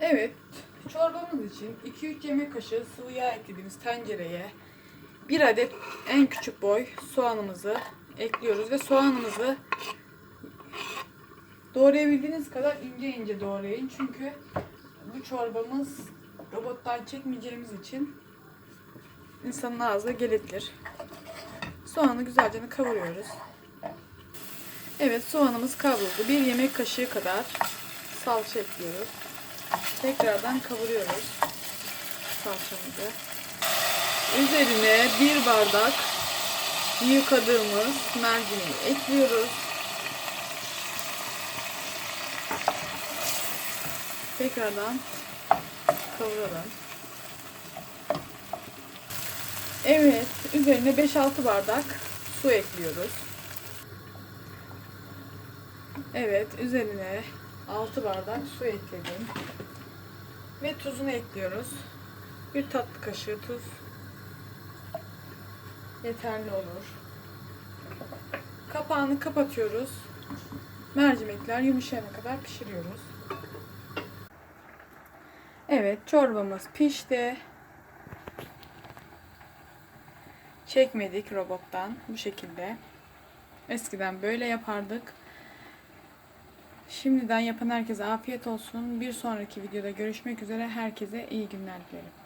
Evet, çorbamız için 2-3 yemek kaşığı sıvı yağ eklediğimiz tencereye bir adet en küçük boy soğanımızı ekliyoruz ve soğanımızı doğrayabildiğiniz kadar ince ince doğrayın. Çünkü bu çorbamız robottan çekmeyeceğimiz için insanın ağzına gelebilir. Soğanı güzelce kavuruyoruz. Evet soğanımız kavruldu. Bir yemek kaşığı kadar salça ekliyoruz. Tekrardan kavuruyoruz salçamızı. Üzerine bir bardak yıkadığımız mercimeği ekliyoruz. Tekrardan kavuralım. Evet, üzerine 5-6 bardak su ekliyoruz. Evet, üzerine 6 bardak su ekledim. Ve tuzunu ekliyoruz. Bir tatlı kaşığı tuz yeterli olur. Kapağını kapatıyoruz. Mercimekler yumuşayana kadar pişiriyoruz. Evet, çorbamız pişti. Çekmedik robottan bu şekilde. Eskiden böyle yapardık. Şimdiden yapan herkese afiyet olsun. Bir sonraki videoda görüşmek üzere. Herkese iyi günler dilerim.